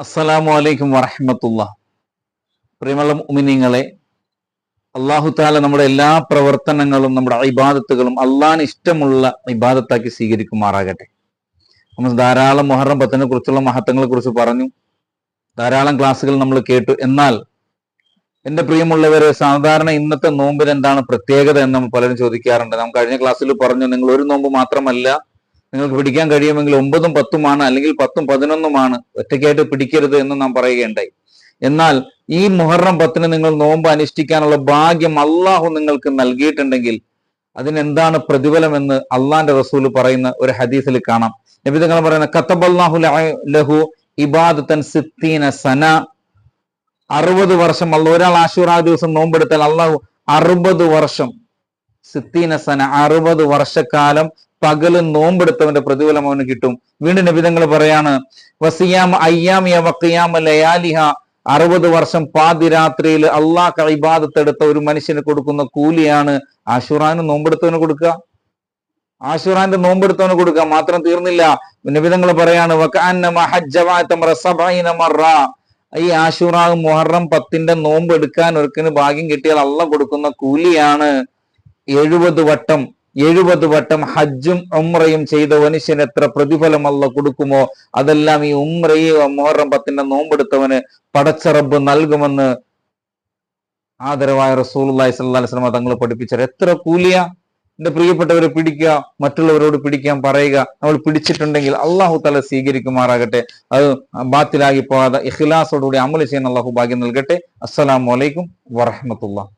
അസ്സലാമു അലൈക്കും വറഹമത്തുള്ള. പ്രിയമുള്ള ഉമിനിങ്ങളെ അള്ളാഹു താല നമ്മുടെ എല്ലാ പ്രവർത്തനങ്ങളും നമ്മുടെ ഇബാദത്തുകളും അള്ളാഹിന് ഇഷ്ടമുള്ള ഇബാദത്താക്കി സ്വീകരിക്കുമാറാകട്ടെ. നമ്മൾ ധാരാളം മൊഹറം പത്തിനെ കുറിച്ചുള്ള മഹത്വങ്ങളെ കുറിച്ച് പറഞ്ഞു. ധാരാളം ക്ലാസ്സുകൾ നമ്മൾ കേട്ടു. എന്നാൽ എന്റെ പ്രിയമുള്ളവരെ സാധാരണ ഇന്നത്തെ നോമ്പിന് എന്താണ് പ്രത്യേകത എന്ന് നമ്മൾ പലരും ചോദിക്കാറുണ്ട്. നാം കഴിഞ്ഞ ക്ലാസ്സിൽ പറഞ്ഞു നിങ്ങൾ ഒരു നോമ്പ് മാത്രമല്ല നിങ്ങൾക്ക് പിടിക്കാൻ കഴിയുമെങ്കിൽ ഒമ്പതും പത്തുമാണ് അല്ലെങ്കിൽ പത്തും പതിനൊന്നുമാണ് ഒറ്റയ്ക്കായിട്ട് പിടിക്കരുത് എന്ന് നാം പറയുകയുണ്ടായി. എന്നാൽ ഈ മുഹറം പത്തിന് നിങ്ങൾ നോമ്പ് അനുഷ്ഠിക്കാനുള്ള ഭാഗ്യം അള്ളാഹു നിങ്ങൾക്ക് നൽകിയിട്ടുണ്ടെങ്കിൽ അതിനെന്താണ് പ്രതിഫലം എന്ന് അള്ളാന്റെ റസൂൽ പറയുന്ന ഒരു ഹദീസിൽ കാണാം. നബി തങ്ങൾ പറയുന്ന കത്തബല്ലാഹു ലഹു ഇബാദത്തൻ സിത്തീന സന. അറുപത് വർഷം അല്ല ഒരാൾ ആശുറാ ദിവസം നോമ്പെടുത്താൽ അള്ളാഹു അറുപത് വർഷം സിത്തീന സന അറുപത് വർഷക്കാലം പകൽ നോമ്പെടുത്തവന്റെ പ്രതിഫലം അവന് കിട്ടും. വീണ്ടും നബിതങ്ങൾ പറയാണ് വസിയാം അയ്യാം വക്കിയാമ ലയാലിഹ. അറുപത് വർഷം പാതിരാത്രിയിൽ അള്ളാഹ് ഇബാദത്തെടുത്ത ഒരു മനുഷ്യന് കൊടുക്കുന്ന കൂലിയാണ് ആഷുറാന് നോമ്പെടുത്തവന് കൊടുക്കുക. ആഷുറാന്റെ നോമ്പെടുത്തവന് കൊടുക്കുക മാത്രം തീർന്നില്ല. നിബിതങ്ങൾ പറയാണ് ഈ ആഷുറാ മുഹറം പത്തിന്റെ നോമ്പ് എടുക്കാൻ ഒരുക്കിന് ഭാഗ്യം കിട്ടിയാൽ അള്ള കൊടുക്കുന്ന കൂലിയാണ് എഴുപത് വട്ടം എഴുപത് വട്ടം ഹജ്ജും ഉമ്രയും ചെയ്ത മനുഷ്യന് എത്ര പ്രതിഫലം അല്ല കൊടുക്കുമോ? അതെല്ലാം ഈ ഉമ്രയെ മുഹറം പത്തിന്റെ നോമ്പെടുത്തവന് പടച്ചറബ് നൽകുമെന്ന് ആദരവായ റസൂലി സ്വല്ലാസ്ലമ തങ്ങൾ പഠിപ്പിച്ചത് എത്ര കൂലിയ? എന്റെ പ്രിയപ്പെട്ടവരെ പിടിക്കുക മറ്റുള്ളവരോട് പിടിക്കാൻ പറയുക. നമ്മൾ പിടിച്ചിട്ടുണ്ടെങ്കിൽ അള്ളാഹു തല സ്വീകരിക്കുമാറാകട്ടെ. അത് ബാത്തിലാകി പോകാതെ ഇഖ്ലാസോടുകൂടി അമൽ ചെയ്യാൻ അള്ളാഹു ഭാഗ്യം നൽകട്ടെ. അസ്സലാമലൈക്കും വറഹമത്തുള്ള